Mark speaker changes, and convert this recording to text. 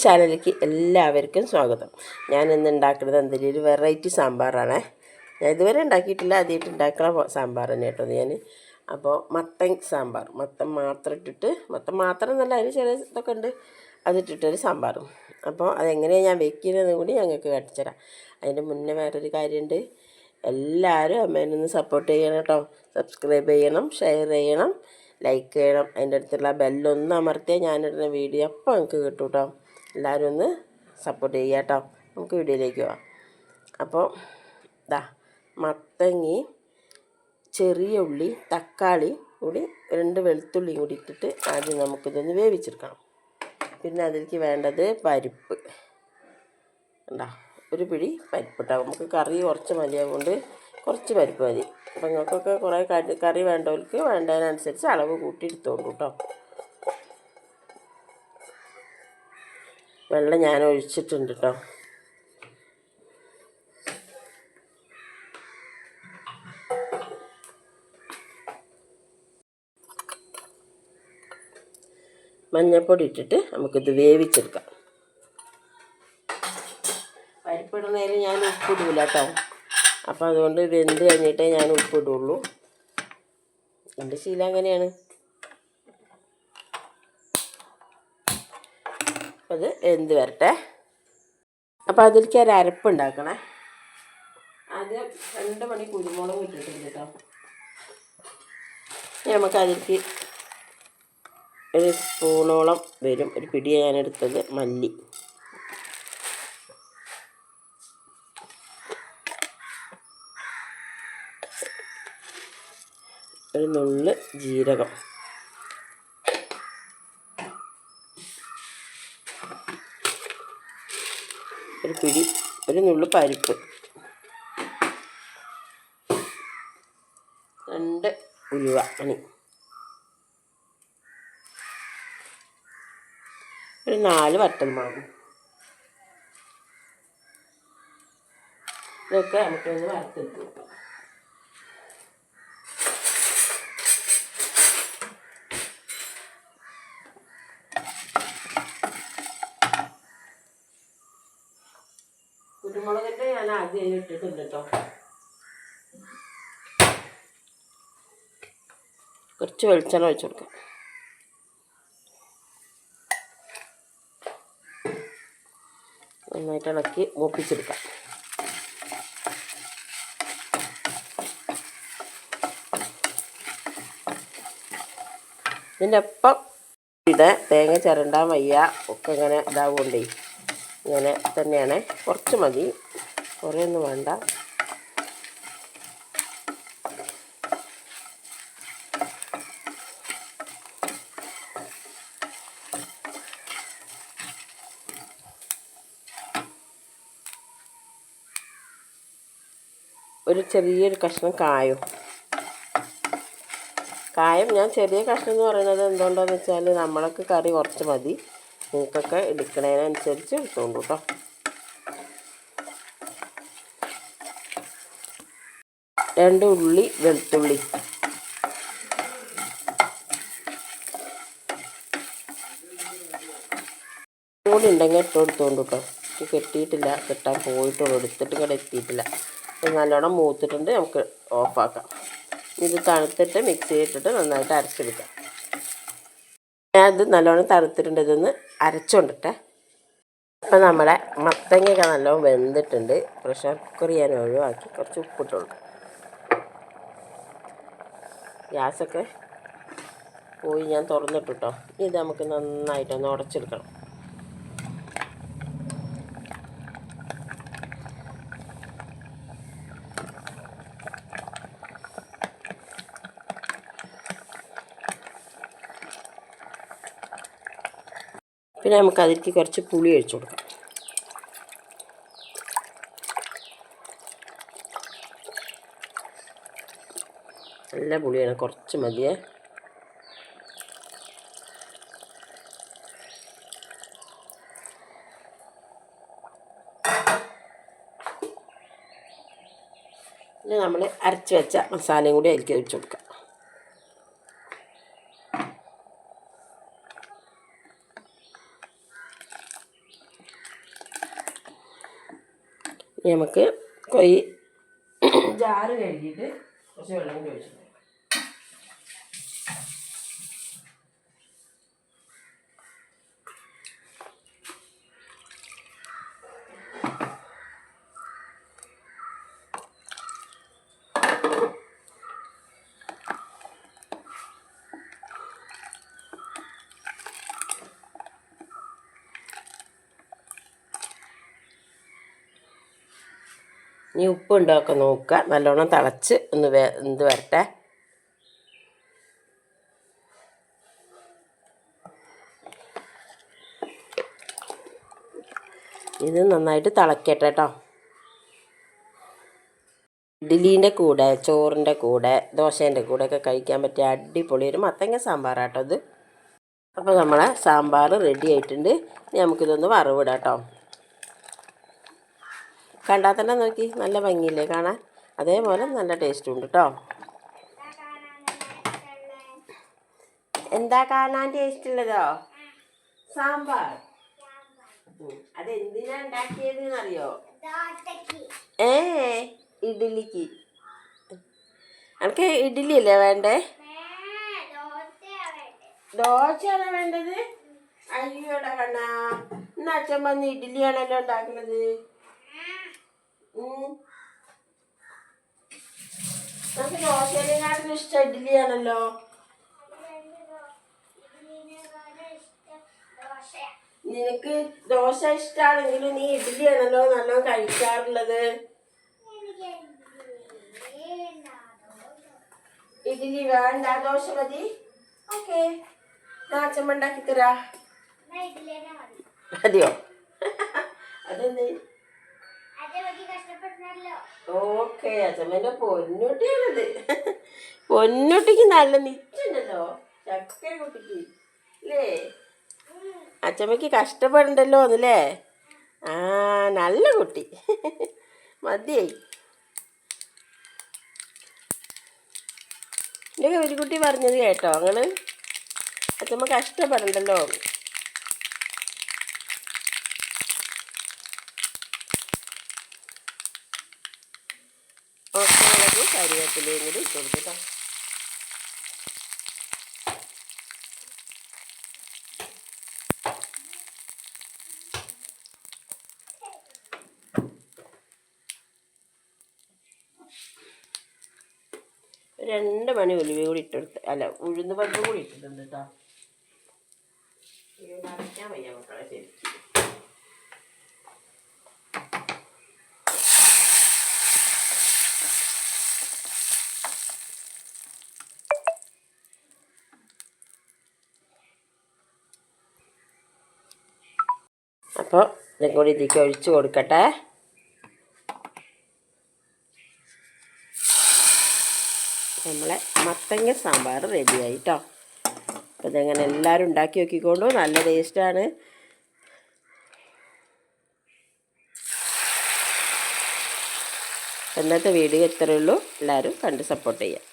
Speaker 1: ചാനലിലേക്ക് എല്ലാവർക്കും സ്വാഗതം. ഞാൻ ഇന്ന് ഉണ്ടാക്കുന്നത് എന്തെങ്കിലും ഒരു വെറൈറ്റി സാമ്പാറാണ്. ഞാൻ ഇതുവരെ ഉണ്ടാക്കിയിട്ടില്ല. ആദ്യമായിട്ട് ഉണ്ടാക്കുന്ന സാമ്പാർ തന്നെ കേട്ടോ ഞാൻ അപ്പോൾ മത്തൻ സാമ്പാർ. മത്തൻ മാത്രം ഇട്ടിട്ട് മത്തൻ മാത്രം എന്നല്ല അതിന് ചെറിയ ഇതൊക്കെ ഉണ്ട്. അതിട്ടിട്ടൊരു സാമ്പാറും. അപ്പോൾ അതെങ്ങനെയാണ് ഞാൻ വെക്കുന്നതെന്ന് കൂടി ഞങ്ങൾക്ക് കാട്ടിത്തരാം അതിന്റെ മുന്നേ വേറൊരു കാര്യമുണ്ട്. എല്ലാവരും അമ്മേനൊന്ന് സപ്പോർട്ട് ചെയ്യണം കേട്ടോ. സബ്സ്ക്രൈബ് ചെയ്യണം ഷെയർ ചെയ്യണം ലൈക്ക് ചെയ്യണം. അതിന്റെ അടുത്തുള്ള ബെല്ലൊന്ന് അമർത്തിയാൽ ഞാനിടുന്ന വീഡിയോ അപ്പോൾ നിങ്ങൾക്ക് കിട്ടും കേട്ടോ. എല്ലാവരും ഒന്ന് സപ്പോർട്ട് ചെയ്യുക കേട്ടോ. നമുക്ക് വീഡിയോയിലേക്ക് പോവാം. അപ്പോൾ ഇതാ മത്തങ്ങി ചെറിയ ഉള്ളി തക്കാളി കൂടി രണ്ട് വെളുത്തുള്ളിയും കൂടി ഇട്ടിട്ട് ആദ്യം നമുക്കിതൊന്ന് വേവിച്ചെടുക്കണം. പിന്നെ അതിലേക്ക് വേണ്ടത് പരിപ്പ്. ഉണ്ടാ ഒരു പിടി പരിപ്പ് ഉണ്ടാവും നമുക്ക് കറി കുറച്ച് മതിയാകൊണ്ട് കുറച്ച് പരിപ്പ് മതി. അപ്പം നിങ്ങൾക്കൊക്കെ കുറേ കറി വേണ്ടവർക്ക് വേണ്ടതിനനുസരിച്ച് അളവ് കൂട്ടി എടുത്തോളൂ കേട്ടോ. വെള്ളം ഞാൻ ഒഴിച്ചിട്ടുണ്ട് കേട്ടോ മഞ്ഞൾപ്പൊടി ഇട്ടിട്ട് നമുക്കിത് വേവിച്ചെടുക്കാം. പരിപ്പിടുന്നതിൽ ഞാൻ ഉപ്പിടൂല കേട്ടോ അപ്പോൾ അതുകൊണ്ട് ഇത് വെന്ത് കഴിഞ്ഞിട്ടേ ഞാൻ ഉപ്പിടുള്ളൂ. എന്റെ ശീലം അങ്ങനെയാണ്. അപ്പോൾ എന്ത് വരട്ടെ? അപ്പോൾ അതിലേക്ക് ഒരു അരപ്പ് ഉണ്ടാക്കണേ. ആദ്യം രണ്ട് മണി കുരുമുളക് ഇട്ടിട്ടുണ്ട് കേട്ടോ നമുക്ക് അതിലേക്ക് ഒരു സ്പൂണോളം വരും. ഒരു പിടി ഞാൻ എടുത്തത് മല്ലി. ഒരു നുള്ള് ജീരകം. ഒരു പിടി ഒരു നുള്ളു പരിപ്പ്. രണ്ട് ഉലുവ അണി ഒരു നാല് വറ്റൽമുളകും ഇതൊക്കെ നമുക്കൊന്ന് വറുത്തെടുത്ത് വെക്കാം കുരുമുളകിന്റെ ഞാൻ ആദ്യം ഇട്ടിട്ടുണ്ട് കേട്ടോ കുറച്ച് വെളിച്ചെണ്ണ ഒഴിച്ചു കൊടുക്കാം. നന്നായിട്ട് ഇളക്കി മൂപ്പിച്ചെടുക്കാം. ഇതിന്റെ ഒപ്പം ഇത് തേങ്ങ ചിരണ്ടാൻ വയ്യ ഒക്കെ ഇങ്ങനെ ഇതാവുകൊണ്ടേ ഇങ്ങനെ തന്നെയാണ്. കുറച്ച് മതി. കുറേ ഒന്നും വേണ്ട. ഒരു ചെറിയൊരു കഷ്ണം കായം. കായം ഞാൻ ചെറിയ കഷ്ണം എന്ന് പറയുന്നത് എന്തുകൊണ്ടാന്ന് വെച്ചാൽ നമ്മളൊക്കെ കറി കുറച്ച് മതി. നിങ്ങൾക്കൊക്കെ എടുക്കണതിനനുസരിച്ച് എടുത്തോണ്ടു കേട്ടോ രണ്ട് ഉള്ളി വെളുത്തുള്ളി. കൂടി ഉണ്ടെങ്കിൽ ഇട്ട് കൊടുത്തോണ്ട് കേട്ടോ കെട്ടിയിട്ടില്ല കെട്ടാൻ പോയിട്ടുള്ളൂ എടുത്തിട്ട് ഇവിടെ എത്തിയിട്ടില്ല. നല്ലോണം മൂത്തിട്ടുണ്ട് നമുക്ക് ഓഫാക്കാം ഇത് തണുത്തിട്ട് മിക്സ് ചെയ്തിട്ടിട്ട് നന്നായിട്ട് അരച്ചെടുക്കാം. ഞാനത് നല്ലോണം തണുത്തിട്ടുണ്ട് ഇതൊന്ന് അരച്ചുകൊണ്ടിട്ടെ അപ്പം നമ്മളെ മത്തങ്ങയൊക്കെ നല്ലോണം വെന്തിട്ടുണ്ട്. പ്രഷർ കുക്കർ ഞാൻ ഒഴിവാക്കി കുറച്ച് ഉപ്പിട്ട് കൊടുക്കാം. ഗ്യാസൊക്കെ പോയി ഞാൻ തുറന്നിട്ടുട്ടോ. ഇത് നമുക്ക് നന്നായിട്ടൊന്ന് ഉടച്ചെടുക്കണം. പിന്നെ നമുക്ക് അതിലേക്ക് കുറച്ച് പുളി ഒഴിച്ചു കൊടുക്കാം. നല്ല പുളിയാണ്. കുറച്ച് മതിയേ. പിന്നെ നമ്മൾ അരച്ച് വെച്ച മസാലയും കൂടി അതിലേക്ക് ഒഴിച്ചു കൊടുക്കാം. നമുക്ക് കൊയ് ജാറ് കഴുകിയിട്ട് കുറച്ച് വെള്ളം കൂടി ഒഴിച്ചു ഇനി ഉപ്പ് ഉണ്ടോ ഒക്കെ നോക്കുക. നല്ലോണം തിളച്ച് ഒന്ന് വേ എന്ത് വരട്ടെ. ഇത് നന്നായിട്ട് തിളക്കട്ടെ കേട്ടോ ഇഡ്ഡലീന്റെ കൂടെ ചോറിന്റെ കൂടെ ദോശേന്റെ കൂടെ ഒക്കെ കഴിക്കാൻ പറ്റിയ അടിപൊളി ഒരു മത്തങ്ങ സാമ്പാറാട്ടോ ഇത്. അപ്പോൾ നമ്മളെ സാമ്പാർ റെഡി ആയിട്ടുണ്ട്. ഇനി നമുക്കിതൊന്ന് വറവിടാം കേട്ടോ കണ്ടാൽ തന്നെ നോക്കി നല്ല ഭംഗിയില്ലേ കാണാൻ? അതേപോലെ നല്ല ടേസ്റ്റും ഉണ്ട് കേട്ടോ എന്താ കാണാൻ ടേസ്റ്റ് ഉള്ളതോ? സാമ്പാർ. അതെന്തിനാ ഉണ്ടാക്കിയത് അറിയോ ഏ ഇഡ്ഡലിക്ക്. എനിക്ക് ഇഡ്ഡലി അല്ലേ വേണ്ടേ? ദോശയാണോ വേണ്ടത്? അയ്യോടെ കണ്ണാ. ഇന്ന് അച്ഛൻ വന്ന് ഇഡ്ഡലിയാണല്ലോ ഉണ്ടാക്കുന്നത്. നമുക്ക് ദോശേനെക്കാട്ടിലും ഇഷ്ടം ഇഡ്ഡലിയാണല്ലോ. നിനക്ക് ദോശ ഇഷ്ടമാണെങ്കിലും നീ ഇഡ്ഡലിയാണല്ലോ നല്ലോണം കഴിക്കാറുള്ളത്. ഇഡ്ഡലി വേണ്ട ദോശ മതി. ഓക്കെ. അച്ഛമ്മ ഉണ്ടാക്കി തരാ. മതിയോ? അതെന്തേ? ഓക്കെ പൊന്നുട്ടിക്ക് നല്ല നിറ്റുണ്ടല്ലോ അച്ഛമ്മയ്ക്ക് കഷ്ടപ്പെടണ്ടല്ലോ എന്നല്ലേ ആ നല്ല കുട്ടി. മതിയായി. എന്റെ കുട്ടി പറഞ്ഞത് കേട്ടോ നിങ്ങൾ അച്ഛമ്മ കഷ്ടപ്പെടണ്ടല്ലോ. ഓക്കെ മുളകും കരിവേപ്പിലയും കൂടി ഇട്ട് കൊടുക്കട്ടോ രണ്ട് മണി ഉലുവ കൂടി ഇട്ടെടുത്ത് അല്ല ഉഴുന്ന് പരിപ്പ് കൂടി ഇട്ടിട്ടുണ്ട് കേട്ടോ. വയ്യ മക്കളെ ശരിക്കും അപ്പോൾ ഇതും കൂടി ഇതിലേക്ക് ഒഴിച്ചു കൊടുക്കട്ടെ. നമ്മളെ മത്തങ്ങ സാമ്പാർ റെഡിയായി കേട്ടോ അപ്പോൾ ഇതങ്ങനെ എല്ലാവരും ഉണ്ടാക്കി നോക്കിക്കൊണ്ടു? നല്ല ടേസ്റ്റാണ് ഇന്നത്തെ വീഡിയോ ഇത്രയേ എല്ലാവരും കണ്ട് സപ്പോർട്ട് ചെയ്യാം.